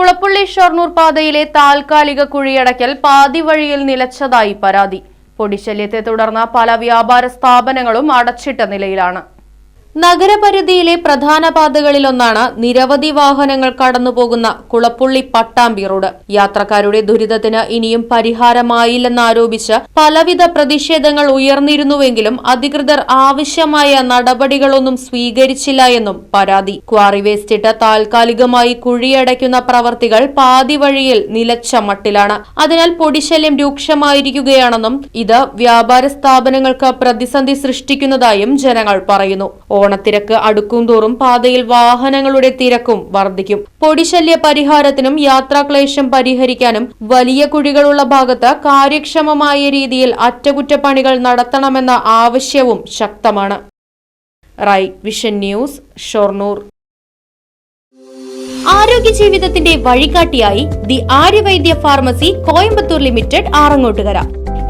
കുളപ്പള്ളി ഷൊർണൂർ പാതയിലെ താൽക്കാലിക കുഴിയടക്കൽ പാതി വഴിയിൽ നിലച്ചതായി പരാതി. പൊടിശല്യത്തെ തുടർന്ന് പല വ്യാപാര സ്ഥാപനങ്ങളും അടച്ചിട്ട നിലയിലാണ്. നഗരപരിധിയിലെ പ്രധാന പാതകളിലൊന്നാണ് നിരവധി വാഹനങ്ങൾ കടന്നുപോകുന്ന കുളപ്പുള്ളി പട്ടാമ്പി റോഡ്. യാത്രക്കാരുടെ ദുരിതത്തിന് ഇനിയും പരിഹാരമായില്ലെന്നാരോപിച്ച് പലവിധ പ്രതിഷേധങ്ങൾ ഉയർന്നിരുന്നുവെങ്കിലും അധികൃതർ ആവശ്യമായ നടപടികളൊന്നും സ്വീകരിച്ചില്ല എന്നും പരാതി. ക്വാറി വേസ്റ്റ് വേസ്റ്റിട്ട് താൽക്കാലികമായി കുഴിയടയ്ക്കുന്ന പ്രവർത്തികൾ പാതി വഴിയിൽ നിലച്ച മട്ടിലാണ്. അതിനാൽ പൊടിശല്യം രൂക്ഷമായിരിക്കുകയാണെന്നും ഇത് വ്യാപാര സ്ഥാപനങ്ങൾക്ക് പ്രതിസന്ധി സൃഷ്ടിക്കുന്നതായും ജനങ്ങൾ പറയുന്നു. ഓണത്തിരക്ക് അടുക്കും തോറും പാതയിൽ വാഹനങ്ങളുടെ തിരക്കും വർദ്ധിക്കും. പൊടിശല്യ പരിഹാരത്തിനും യാത്രാക്ലേശം പരിഹരിക്കാനും വലിയ കുഴികളുള്ള ഭാഗത്ത് കാര്യക്ഷമമായ രീതിയിൽ അറ്റകുറ്റപ്പണികൾ നടത്തണമെന്ന ആവശ്യവും ശക്തമാണ്. റൈ വിഷൻ ന്യൂസ് ഷൊർണൂർ. ആരോഗ്യ ജീവിതത്തിന്റെ വഴികാട്ടിയായി the Aryavaidya pharmacy Coimbatore limited Arangottukara.